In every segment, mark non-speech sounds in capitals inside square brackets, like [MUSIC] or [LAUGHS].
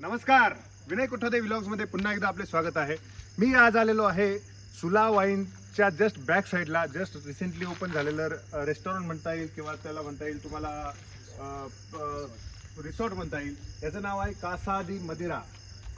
नमस्कार. विनय कुठोदे मध्ये पुन्हा एकदा आपले स्वागत आहे. मी आज आलेलो आहे सुला वाईनच्या जस्ट बॅक साईडला जस्ट रिसेंटली ओपन झालेलं रेस्टॉरंट म्हणता येईल किंवा त्याला म्हणता येईल तुम्हाला रिसॉर्ट म्हणता येईल. याचं नाव आहे कासादी मदिरा.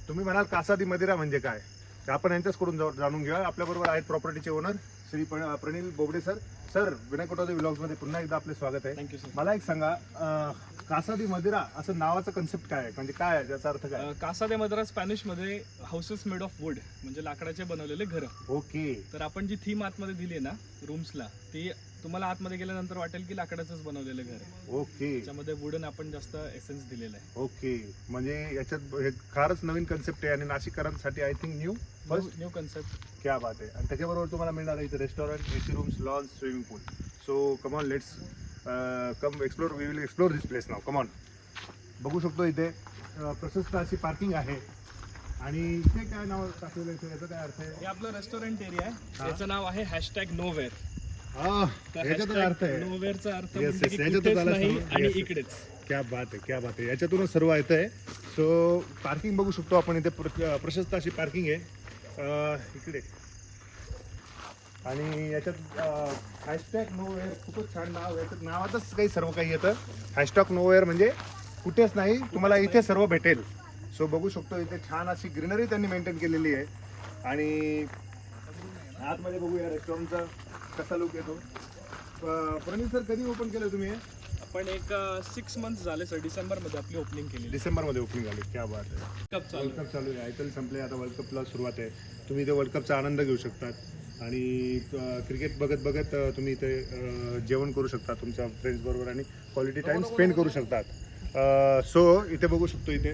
तुम्ही म्हणाल कासादी मदिरा म्हणजे काय? आपण यांच्याचकडून जाऊ- जाणून घेऊया. आपल्याबरोबर आहेत प्रॉपर्टीचे owner Shri Pranil Bobade sir sir Vinay Kuthode मध्ये पुन्हा एकदा आपले स्वागत आहे. थँक्यू सर मला एक सांगा अं, कासादी मदिरा असं नावाचं कन्सेप्ट काय आहे? म्हणजे काय आहे? त्याचा अर्थ काय? कासा दे मद्रास स्पॅनिशमध्ये हाऊसेस मेड ऑफ वुड म्हणजे लाकडाचे बनवलेले घर. ओके. तर आपण जी थीम आतमध्ये दिली आहे ना रूम्सला ती तुम्हाला आतमध्ये गेल्यानंतर वाटेल की लाकडाचंच बनवलेलं घर. आहे ओके. त्याच्यामध्ये वुडन आपण जास्त एसेन्स दिलेलं आहे. ओके. म्हणजे याच्यात हे फारच नवीन कन्सेप्ट आहे आणि नाशिककरांसाठी I think new first new concept क्या बात आहे. आणि त्याच्याबरोबर तुम्हाला मिळणार आहे इथे restaurant AC rooms lawns swimming pool so come on let's come explore we will explore this place now come on बघू शकतो इथे अं, प्रशस्त अशी पार्किंग आहे. आणि इथे काय नाव टाकलेलं आहे? याचा काय अर्थ आहे? हे आपलं रेस्टॉरंट एरिया. आहे. याचं नाव आहे हॅशटॅग नोवेअर हा, याच्यातच अर्थ आहे. नोवेअरचा अर्थ Yes, म्हणजे yes, की याच्यातच कुठेच आला नाही सर्व. आणि Yes, yes. इकडेच. क्या बात आहे क्या बात आहे. याच्यातूनच सर्व येतं आहे सो पार्किंग बघू शकतो आपण इथे. प्र- प्रशस्त अशी पार्किंग आहे. अं, इकडे. आणि याच्यात हॅशटॅग नोवेअर खूपच छान नाव आहे. याच्यात नावातच काही सर्व काही येतं. हॅशटॅग नोवेअर म्हणजे कुठेच नाही तुम्हाला इथे सर्व भेटेल. सो बघू शकतो इथे छान अशी ग्रीनरी त्यांनी मेंटेन केलेली आहे. आणि आतमध्ये बघूया रेस्टॉरंटचा कसा लुक येतो? प्रणीत सर कधी ओपन केलं तुम्ही हे? आपण एक सिक्स मंथ झाले सर डिसेंबरमध्ये आपली ओपनिंग केलेली. डिसेंबरमध्ये ओपनिंग झाली. क्या बात आहे कप चालू वर्ल्ड कप चालू आहे. आय पी एल संपले आता वर्ल्ड कपला सुरुवात आहे. तुम्ही इथे वर्ल्ड कपचा आनंद घेऊ शकतात. आणि क्रिकेट बघत बघत अ, तुम्ही इथे अ, जेवण करू शकता तुमच्या फ्रेंड्स बरोबर आणि क्वालिटी टाइम स्पेंड करू शकतात. सो इथे बघू शकतो इथे.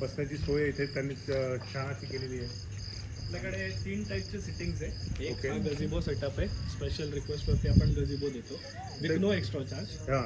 बसण्याची सोय इथे त्यांनी अ, छान अशी केलेली आहे. आपल्याकडे तीन टाईपचे सिटिंग्स आहे. एक Okay. हा गझिबो सेटअप आहे. स्पेशल रिक्वेस्ट वरती आपण गझिबो देतो. विथ नो एक्स्ट्रा चार्ज हां.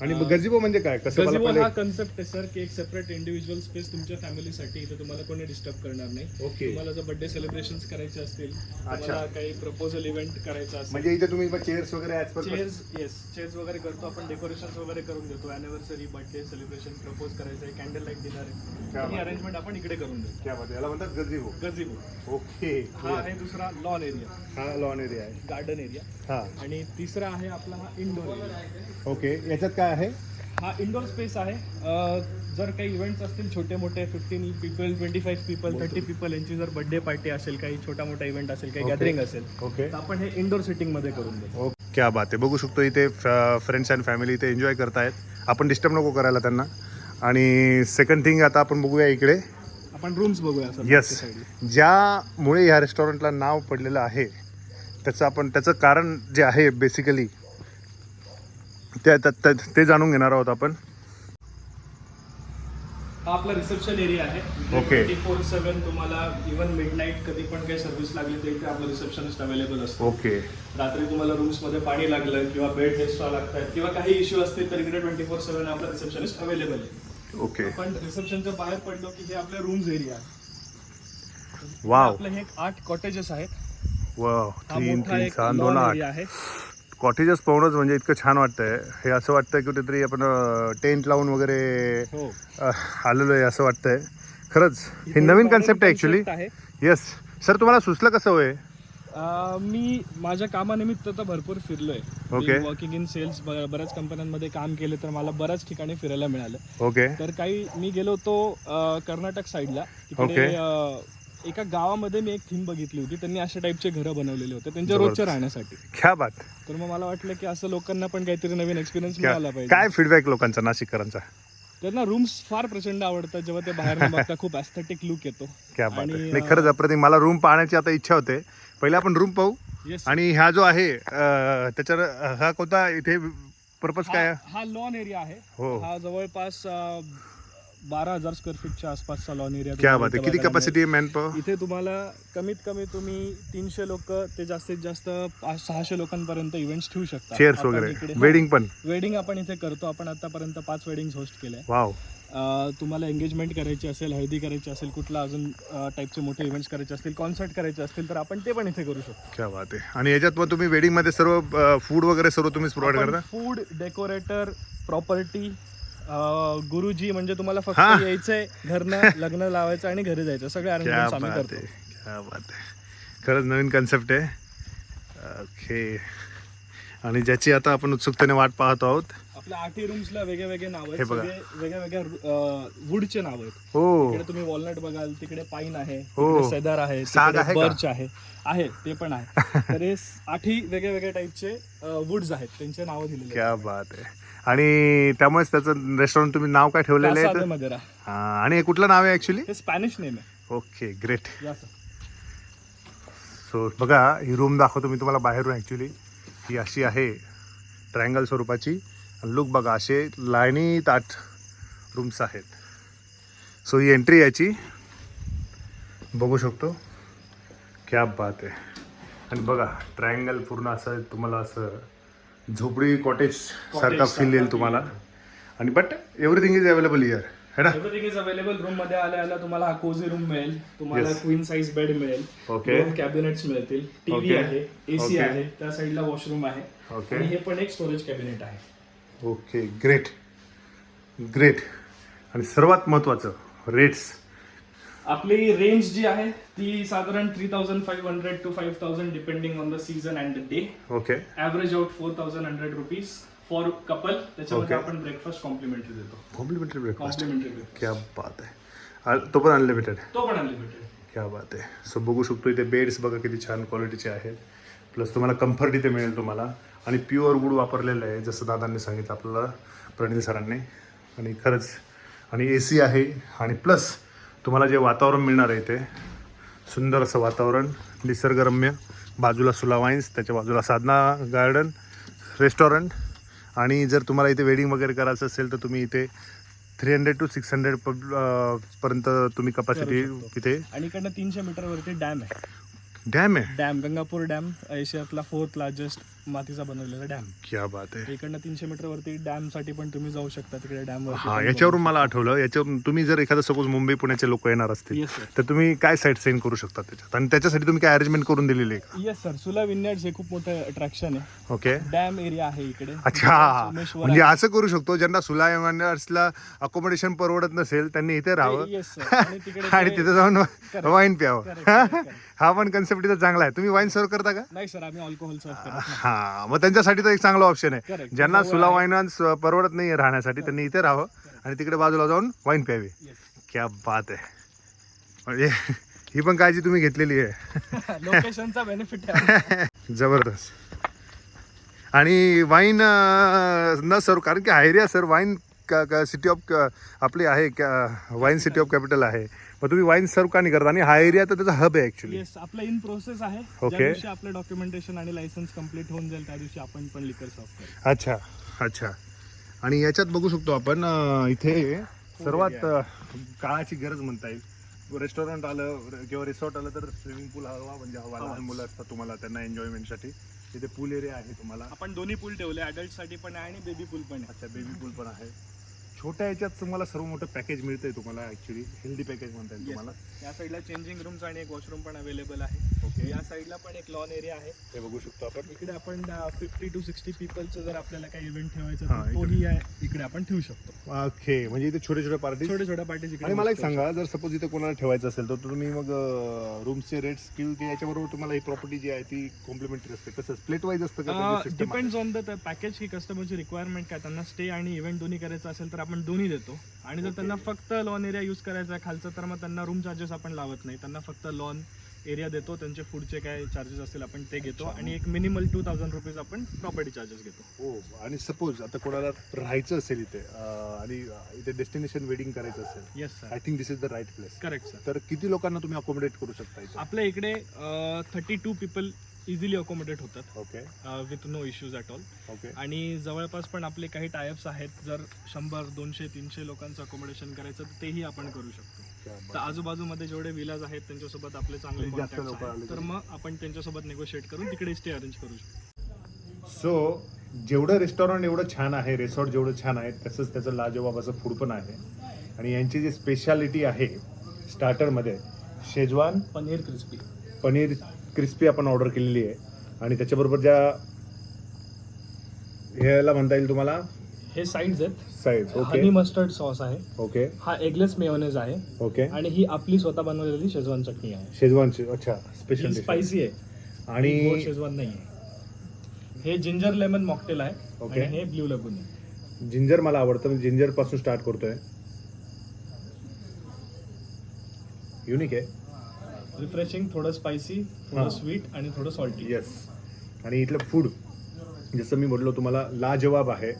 आणि गजिबो म्हणजे काय? कसं मला पहिले हा कन्सेप्ट आहे सर की एक सेपरेट इंडिव्हिज्युअल स्पेस तुमच्या फॅमिलीसाठी इथे तुम्हाला कोणी डिस्टर्ब करणार नाही. ओके तुम्हाला जर बर्थडे सेलिब्रेशन करायचे असतील तुम्हाला काही प्रपोजल इव्हेंट करायचा असेल म्हणजे इथे तुम्ही चेअर्स वगैरे चेअर्स येस चेअर्स वगैरे करतो आपण डेकोरेशन वगैरे करून देतो. अॅनिव्हर्सरी बर्थडे सेलिब्रेशन प्रपोज करायचं आहे कॅन्डल लाइट डिनर क्या आहे ही बात. अरेंजमेंट आपण इकडे करून देतो. क्या बात आहे. याला म्हणतात गजिबो. गझिबो ओके हा आहे दुसरा लॉन एरिया हा लॉन एरिया आहे. गार्डन एरिया हा. आणि तिसरा आहे आपला हा इंडोर एरिया ओके याच्यात काय आहे. हा इंडोर स्पेस आहे. अं, जर काही इव्हेंट्स असतील छोटे मोठे fifteen people twenty five people thirty people यांची जर बर्थडे पार्टी असेल काही छोटा मोठा इव्हेंट असेल काही. गॅदरिंग असेल ओके तर आपण हे इंडोर सिटिंगमध्ये करून देतो ओ क्या बात आहे. बघू शकतो इथे फ्रेंड्स अँड फॅमिली इथे एन्जॉय करतायत. आपण डिस्टर्ब नको करायला त्यांना. आणि सेकंड थिंग आता आपण बघूया इकडे. आपण रूम्स बघूया सर येस ज्यामुळे ह्या रेस्टॉरंटला नाव पडलेलं आहे त्याचं आपण त्याचं कारण जे आहे बेसिकली त्या- ते जाणून घेणार आहोत आपण. हा आपला रिसेप्शन एरिया आहे. ट्वेंटी फोर सेवन तुम्हाला इव्हन मिड नाईट कधी पण काही सर्व्हिस लागली तर इथे आपलं रिसेप्शनिस्ट अवेलेबल असतो. ओके रात्री तुम्हाला रूम्समध्ये पाणी लागलं किंवा बेड एक्स्ट्रा लागतात किंवा काही इश्यू असतील तर इकडे ट्वेंटी फोर सेवन आपला रिसेप्शनिस्ट अवेलेबल आहे. ओके आपण रिसेप्शनच्या बाहेर पडलो की हे आपल्या रूम्स एरिया आहे. वाव आपले हे आठ कॉटेजेस आहेत. वाव हा तीन तीन सहा दोन आठ. आहे. कॉटेजेस पाहूनच म्हणजे इतकं छान वाटतंय. हे असं वाटतंय कुठेतरी आपण टेंट लावून वगैरे हो. आलेलो आहे असं वाटतंय. खरंच हे नवीन कन्सेप्ट आहे ऍक्च्युली आहे. येस सर तुम्हाला सुचलं कसं होय? मी माझ्या कामानिमित्त तर भरपूर फिरलोय. Okay. वर्किंग इन सेल्स बऱ्याच कंपन्यांमध्ये काम केले तर मला बऱ्याच ठिकाणी फिरायला मिळालं. ओके तर काही मी गेलो होतो कर्नाटक साईडला तिकडे एका गावामध्ये मी एक थीम बघितली होती. त्यांनी अशा टाईपचे घरं बनवलेले होते. त्यांच्या. रोजच्या राहण्यासाठी. क्या बात. तर मग मला वाटलं की असं लोकांना पण काहीतरी नवीन एक्सपिरियन्स मिळाला पाहिजे. काय फीडबॅक लोकांचा नाशिककरांचा? त्यांना रूम्स फार प्रचंड आवडतात. जेव्हा ते बाहेर [LAUGHS] बघता खूप ॲस्थेटिक लुक येतो. क्या बात. आणि, नाही खरंच अप्रतिम. मला रूम पाहण्याची आता इच्छा होते. पहिले आपण रूम पाहू. येस आणि ह्या जो आहे अ, त्याच्यावर अ, हा कोणता इथे पर्पज काय? आहे? हा लॉन एरिया आहे. हो. हा जवळपास अं, बारा हजार स्क्वेअर फीटच्या आसपासचा लॉन एरिया क्या बात आहे. किती कॅपॅसिटी आहे. मॅन प इथे तुम्हाला कमीत कमी तुम्ही तीनशे लोक ते जास्तीत जास्त पाच- सहाशे लोकांपर्यंत इव्हेंट्स ठेवू शकता. चेअर्स आपण वगैरे. इकडे- वेडिंग पण. वेडिंग आपण इथे करतो. आपण आतापर्यंत पाच वेडिंग होस्ट केल्या वाव तुम्हाला एंगेजमेंट करायची असेल हळदी करायची असेल कुठला अजून टाईपचे मोठे इव्हेंट्स करायचे असतील कॉन्सर्ट करायचे असतील तर आपण ते पण इथे करू शकतो. क्या बात आहे. आणि याच्यात मग तुम्ही वेडिंगमध्ये सर्व फूड वगैरे सर्व तुम्हीच प्रोव्हाइड करता? फूड डेकोरेटर प्रॉपर्टी अं, गुरुजी म्हणजे तुम्हाला फक्त हा. यायचंय घरनं [LAUGHS] लग्न लावायचं आणि घरी जायचं. सगळे क्या अरेंजमेंट आम्ही बात करतो. आहे क्या बात आहे. खरंच नवीन कन्सेप्ट आहे. ओके आणि ज्याची आता आपण उत्सुकतेने वाट पाहत आहोत आपल्या आठही रूम्सला वेगळे वेगळे नाव हे आहेत बघा. सगळे वेगळ्या वेगळ्या वुडचे नाव आहेत. हो. तिकडे तुम्ही वॉलनट बघाल तिकडे पाईन आहे हो. तिकडे सेदार आहे साग आहे का? बर्च आहे. आहे ते पण आहे. [LAUGHS] तर हे स- आठही वेगळ्या वेगळ्या टाईपचे वुड्स आहेत. त्यांचे नावं दिलेले आहेत. क्या बात आहे. आणि त्यामुळेच त्याचं रेस्टॉरंट तुम्ही नाव काय ठेवलेलं आहे तर-. हा, आणि हे कुठलं नाव आहे ऍक्च्युली हे स्पॅनिश नेम आहे. ओके ग्रेट या सर सो बघा ही रूम दाखवतो मी तुम्हाला बाहेरून ॲक्च्युली ही अशी आहे ट्रायंगल स्वरूपाची. लुक बघा असे लाईनीत आठ रूम्स आहेत. सो ही एंट्री याची बघू शकतो. क्या बात आहे. आणि बघा ट्रायंगल पूर्ण असं तुम्हाला असं झोपडी कॉटेज सारखा फील येईल तुम्हाला. आणि but everything is available here है ना? एव्हरीथिंग इज अवेलेबल रूममध्ये आल्या आल्या तुम्हाला हा कोझी रूम मिळेल. तुम्हाला. क्वीन साईज बेड मिळेल. दोन कॅबिनेट्स मिळतील. टीव्ही. आहे एसी. आहे त्या साईडला वॉशरूम आहे. Okay. आणि हे पण एक स्टोरेज कॅबिनेट आहे. ओके ग्रेट ग्रेट आणि सर्वात महत्त्वाचं रेट्स आपली रेंज जी आहे ती साधारण three thousand five hundred to five thousand depending on the season and the day okay average out four thousand hundred rupees for couple त्याच्यामध्ये Okay. आपण ब्रेकफास्ट कॉम्प्लिमेंटरी देतो. कॉम्प्लिमेंटरी ब्रेकफास्ट कॉम्प्लिमेंटरी ब्रेकफास्ट क्या बात आहे आ- तो पण अनलिमिटेड तो पण अनलिमिटेड क्या बात आहे सो बघू शकतो इथे बेड्स बघा किती छान क्वालिटीचे आहेत. प्लस तुम्हाला कम्फर्ट इथे मिळेल तुम्हाला. आणि प्युअर वूड वापरलेलं आहे जसं दादांनी सांगितलं आपल्याला प्रणील सरांनी. आणि खरंच आणि ए सी आहे. आणि प्लस तुम्हाला जे वातावरण मिळणार आहे इथे सुंदर असं वातावरण निसर्गरम्य बाजूला सुला वाईन्स त्याच्या बाजूला साधना गार्डन रेस्टॉरंट आणि जर तुम्हाला इथे वेडिंग वगैरे करायचं असेल तर तुम्ही इथे three hundred to six hundred पर्यंत तुम्ही कपॅसिटी. तिथे आणि इकडनं तीनशे मीटर वरती डॅम आहे. डॅम आहे? डॅम गंगापूर डॅम एशियातला फोर्थ लार्जेस्ट मातीचा बनवलेला डॅम क्या बात आहे. इकडनं तीनशे मीटर वरती डॅमसाठी पण तुम्ही जाऊ शकता तिकडे डॅम हा याच्यावरून मला आठवलं याच्यावरून तुम्ही जर एखादा सपोज मुंबई पुण्याचे लोक येणार असतील येस सर तर तुम्ही काय साईट सेंड करू शकता त्याच्यात? आणि त्याच्यासाठी तुम्ही काय अरेंजमेंट करून दिलेली आहे येस सर सुला विन्यार्ड्स हे खूप मोठं अट्रॅक्शन आहे. ओके डॅम एरिया आहे इकडे. अच्छा. सोमेश्वर म्हणजे असं करू शकतो ज्यांना सुलायमानर्सला अकोमोडेशन परवडत नसेल त्यांनी इथे राहावं. येस सर आणि [LAUGHS] तिकडे आणि ते- तिथे जाऊन वाईन Correct, प्यावं. Correct, correct. [LAUGHS] हा पण कन्सेप्ट इथं चांगला आहे. तुम्ही वाईन सर्व करता का? नाही सर आम्ही अल्कोहोल सर्व करत नाही. हा मग त्यांच्यासाठी तर एक चांगला ऑप्शन आहे. Correct. ज्यांना सुला. वाईन परवडत नाही राहण्यासाठी त्यांनी इथे राहावं आणि तिकडे बाजूला जाऊन वाईन प्यावी. क्या बात आहे. म्हणजे ही पण काळजी तुम्ही घेतलेली आहे. [LAUGHS] लोकेशनचा बेनिफिट आहे [LAUGHS] जबरदस्त. आणि वाईन न सर्व कारण की हायरिया सर वाईन सिटी ऑफ आपली आहे वाईन सिटी ऑफ कॅपिटल आहे. मग तुम्ही वाईन सर्व का नाही करता? आणि हा एरिया तर त्याचा हब आहे ऍक्च्युली येस आपलं इन प्रोसेस आहे. Okay. ज्या दिवशी आपलं डॉक्युमेंटेशन आणि लायसन्स कंप्लीट होऊन जाईल त्या दिवशी आपण पण लिकर सर्व करू. अच्छा अच्छा. आणि याच्यात बघू शकतो आपण अं, इथे सर्वात अं, काळाची गरज म्हणता येईल. रेस्टॉरंट आलं किंवा रिसॉर्ट आलं तर स्विमिंग पूल हवा म्हणजे हवा लहान मुलं असतात तुम्हाला त्यांना एन्जॉयमेंटसाठी तिथे पूल एरिया आहे तुम्हाला. आपण दोन्ही पूल ठेवले अडल्टसाठी पण आहे आणि बेबी पूल पण आहे. अच्छा बेबी पूल पण आहे. छोट्या याच्यात तुम्हाला सर्व मोठं पॅकेज मिळतंय तुम्हाला ऍक्च्युली हेल्दी पॅकेज म्हणता येईल. तुम्हाला. या साईडला चेंजिंग रूम्स आणि एक वॉशरूम पण अवेलेबल आहे. ओके या साईडला पण एक लॉन एरिया आहे. हे बघू शकतो आपण. इकडे आपण फिफ्टी टू सिक्स्टी पीपलचं जर आपल्याला काही इव्हेंट ठेवायचं हा, तर तोही आहे इकडे आपण ठेवू शकतो. ओके म्हणजे इथे छोटे छोटे पार्टी छोट्या छोट्या पार्टीज इकडे आणि मला एक सांगा जर सपोज इथे कोणाला ठेवायचं असेल तर तुम्ही मग रूमचे रेट्स किंवा याच्याबरोबर तुम्हाला ही प्रॉपर्टी जी आहे ती कॉम्प्लिमेंटरी असते. कसं प्लेट वाईज असतं का? डिपेंड्स ऑन द पॅकेज की कस्टमरची रिक्वायरमेंट काय त्यांना स्टे आणि इव्हेंट दोन्ही करायचं असेल तर आपण दोन्ही देतो. आणि जर त्यांना फक्त लॉन एरिया यूज करायचा आहे खालचं तर मग त्यांना रूम चार्जेस आपण लावत नाही. त्यांना फक्त लॉन एरिया देतो त्यांचे फूडचे काय चार्जेस असतील आपण ते घेतो. आणि एक मिनिमल टू थाउजंड रुपीज आपण प्रॉपर्टी चार्जेस घेतो. हो आणि सपोज आता कोणाला राहायचं असेल इथे अं, आणि इथे डेस्टिनेशन वेडिंग करायचं असेल yes sir I think this is the right place correct sir तर किती लोकांना तुम्ही अकोमोडेट करू शकता इथे? आपल्या इकडे thirty two people easily accommodate होतात. Okay with no issues at all okay आणि जवळपास पण आपले काही टायअप्स आहेत. जर शंभर दोनशे तीनशे लोकांचं अकोमोडेशन करायचं तर तेही आपण करू शकतो. तर आजूबाजूमध्ये जेवढे विलाज आहेत त्यांच्यासोबत आपले चांगले कॉन्टॅक्ट आहेत. तर. मग आपण त्यांच्यासोबत निगोशिएट करून तिकडे स्टे अरेंज करू शकतो. सो जेवढं रेस्टॉरंट एवढं छान आहे रिसॉर्ट जेवढं छान आहे तसंच त्याचं लाजवाब असं फूड पण आहे. आणि यांची जी स्पेशालिटी आहे स्टार्टरमध्ये Schezwan paneer crispy paneer crispy आपण ऑर्डर केलेली आहे. आणि त्याच्याबरोबर ज्या ह्याला म्हणता येईल तुम्हाला? हे साईड्स आहेत. Size okay honey mustard sauce आहे. ओके हा एगलेस मेयोनेज आहे. ओके आणि ही आपली स्वतः बनवलेली शेजवान चटणी आहे. शेजवानची अच्छा. स्पेशल स्पायसी आहे. आणि गोड शेजवान नाही आहे. हे जिंजर लेमन मॉकटेल आहे. Okay. आणि हे ब्ल्यू लगून आहे. जिंजर मला आवडतं. मी जिंजरपासून स्टार्ट करतोय. युनिक आहे. रिफ्रेशिंग थोडं स्पायसी. थोडं स्वीट आणि थोडं सॉल्टी येस आणि इथलं फूड जसं मी म्हटलो तुम्हाला लाजवाब आहे.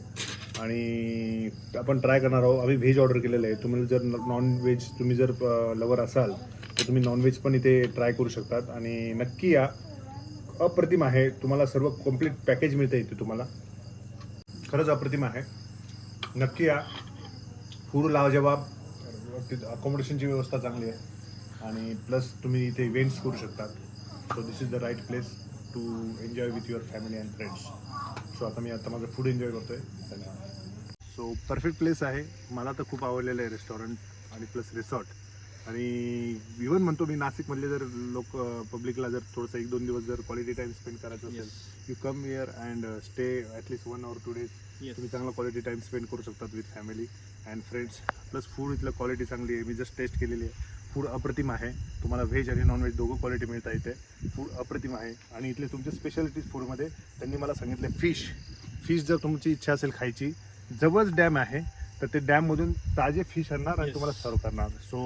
आणि आपण ट्राय करणार आहोत. आम्ही व्हेज ऑर्डर केलेलं आहे. तुम्हाला जर नॉन व्हेज तुम्ही जर लवर असाल तर तुम्ही नॉन व्हेज पण इथे ट्राय करू शकतात. आणि नक्की या. अप्रतिम आहे. तुम्हाला सर्व कंप्लीट पॅकेज मिळतं इथे तुम्हाला. खरंच अप्रतिम आहे. नक्की या. फूड लाजवाब. अकोमोडेशनची व्यवस्था चांगली आहे. आणि प्लस तुम्ही इथे इव्हेंट्स करू शकतात. So this is the right place to enjoy with your family and friends so आता मी आता माझं फूड एन्जॉय करतोय. धन्यवाद. सो परफेक्ट प्लेस आहे. मला तर खूप आवडलेलं आहे रेस्टॉरंट आणि प्लस रिसॉर्ट आणि इवन म्हणतो मी नाशिकमधले जर लोक पब्लिकला जर थोडंसं एक दोन दिवस जर क्वालिटी टाईम स्पेंड करायचं असेल you come here and stay at least one or two days तुम्ही चांगला क्वालिटी टाईम स्पेंड करू शकतात with family and friends plus food इथलं क्वालिटी चांगली आहे. मी जस्ट टेस्ट केलेली आहे. फूड अप्रतिम आहे. तुम्हाला व्हेज आणि नॉन व्हेज दोघं क्वालिटी मिळतं इथे. फूड अप्रतिम आहे. आणि इथले तुमचे स्पेशालिटीज फूडमध्ये त्यांनी मला सांगितले फिश फिश जर तुमची इच्छा असेल खायची जवळच डॅम आहे तर ते डॅममधून ताजे फिश आणणार आणि. तुम्हाला सर्व करणार. सो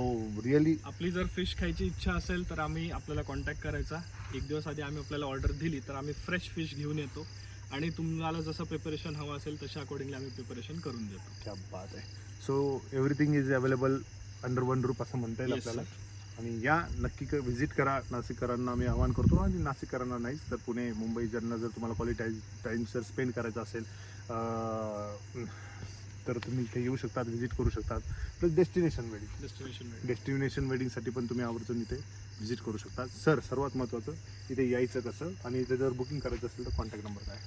रिअली आपली जर फिश खायची इच्छा असेल तर आम्ही आपल्याला कॉन्टॅक्ट करायचा. एक दिवस आधी आम्ही आपल्याला ऑर्डर दिली तर आम्ही फ्रेश फिश घेऊन येतो. आणि तुम्हाला जसं प्रिपरेशन हवं असेल तशा अकॉर्डिंगली आम्ही प्रिपरेशन करून देतो. क्या बात आहे. So everything is available under one roof असं म्हणता येईल Yes, आपल्याला. आणि या नक्की व्हिजिट करा. नाशिककरांना मी आवाहन करतो. आणि नाशिककरांना नाहीच तर पुणे मुंबई ज्यांना जर तुम्हाला क्वालिटी टाईम जर स्पेंड करायचा असेल अं, तर तुम्ही इथे येऊ शकतात व्हिजिट करू शकतात. Plus destination wedding destination destination वेडिंगसाठी पण तुम्ही आवर्जून इथे व्हिजिट करू शकता सर सर्वात महत्त्वाचं इथे यायचं कसं? आणि इथे जर बुकिंग करायचं असेल तर कॉन्टॅक्ट नंबर काय?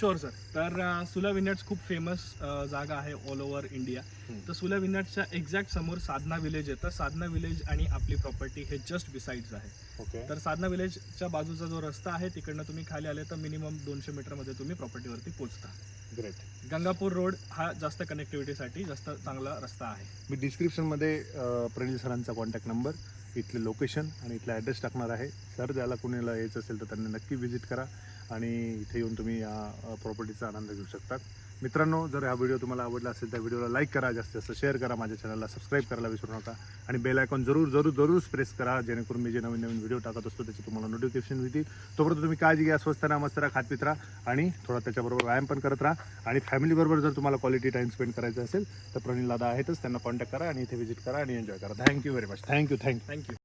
शुअर सर तर सुला विनट्स खूप फेमस जागा आहे ऑल ओव्हर इंडिया. तर सुला विनट्सच्या एक्झॅक्ट समोर साधना विलेज येतं साधना विलेज आणि आपली प्रॉपर्टी हे जस्ट बिसाइड्स आहे. ओके तर साधना विलेजच्या बाजूचा जो रस्ता आहे तिकडनं तुम्ही खाली आले तर मिनिमम दोनशे मीटरमध्ये तुम्ही प्रॉपर्टीवरती पोहोचता. ग्रेट गंगापूर रोड हा जास्त कनेक्टिव्हिटीसाठी जास्त चांगला रस्ता आहे. मी डिस्क्रिप्शनमध्ये प्रणील सरांचा कॉन्टॅक्ट नंबर इथले लोकेशन आणि इथला ॲड्रेस टाकणार आहे. सर ज्याला कुणाला यायचं असेल तर त्यांना नक्की व्हिजिट करा. आणि इथे येऊन तुम्ही या प्रॉपर्टीचा आनंद घेऊ शकतात. मित्रांनो जर हा व्हिडिओ तुम्हाला आवडला असेल तर व्हिडिओला लाईक करा जास्तीत जास्त शेअर करा माझ्या चॅनलला सबस्क्राईब करायला विसरू नका. आणि बेल आयकॉन जरूर जरूर जरूर प्रेस करा जेणेकरून मी जे नवीन नवीन व्हिडिओ टाकत असतो त्याची तुम्हाला नोटिफिकेशन मिळतील तोपर्यंत तुम्ही काळजी घ्या स्वस्त ना मस्त राहा खात पित राहा आणि थोडा त्याच्याबरोबर व्यायाम पण करत राहा. आणि फॅमिलीबरोबर जर तुम्हाला क्वालिटी टाईम स्पेंड करायचा असेल तर प्रवीण दादा आहेतच त्यांना कॉन्टॅक्ट करा आणि इथे व्हिजिट करा आणि एन्जॉय करा. Thank you very much thank you thank you thank you